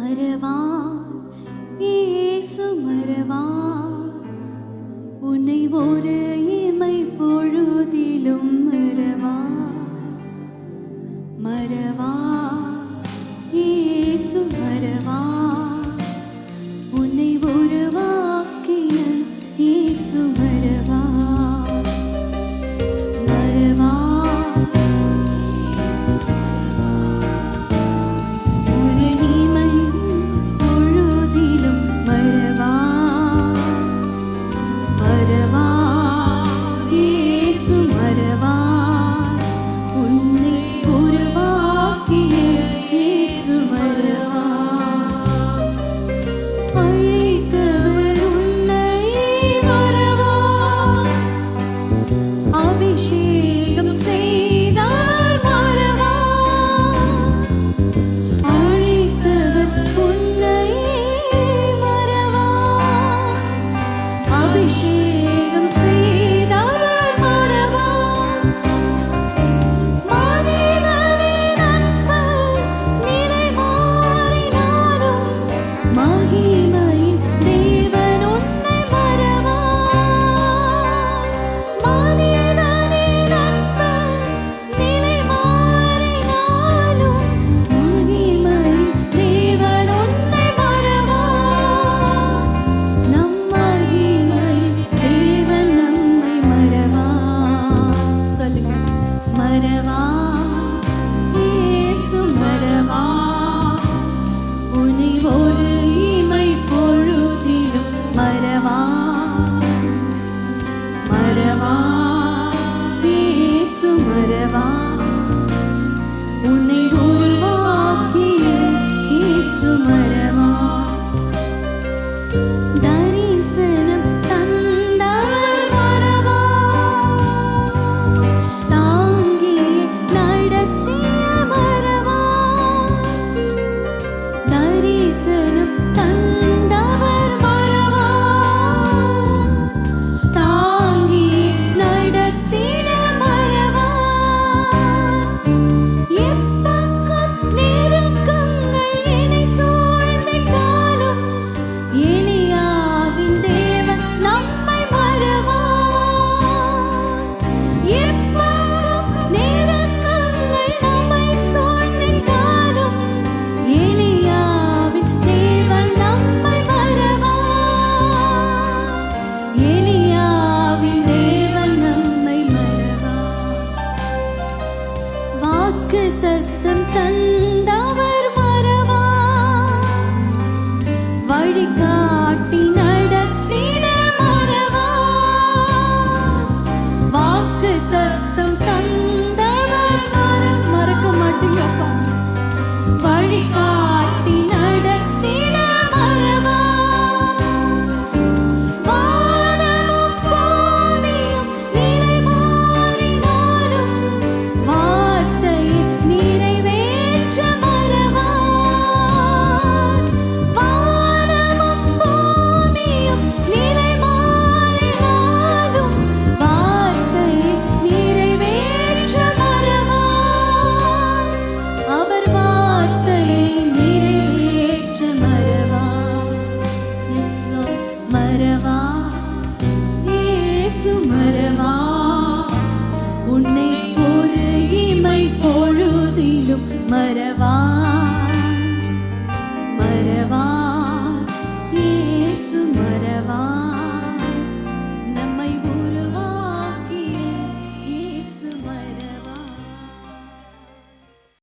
மறவா? ஏசு மறவா? உன்னை ஒரு இமை பொழுதிலும் மறவா? மறவா? ஏசு மறவா? உன்னை உருவாக்கிய ஏசு மறவா? மறவா? தத்தம் தந்தவர் மரவா வழிக்க சுமரமா உன்னை ஒரு இமை பொழுதிலும் மறவா?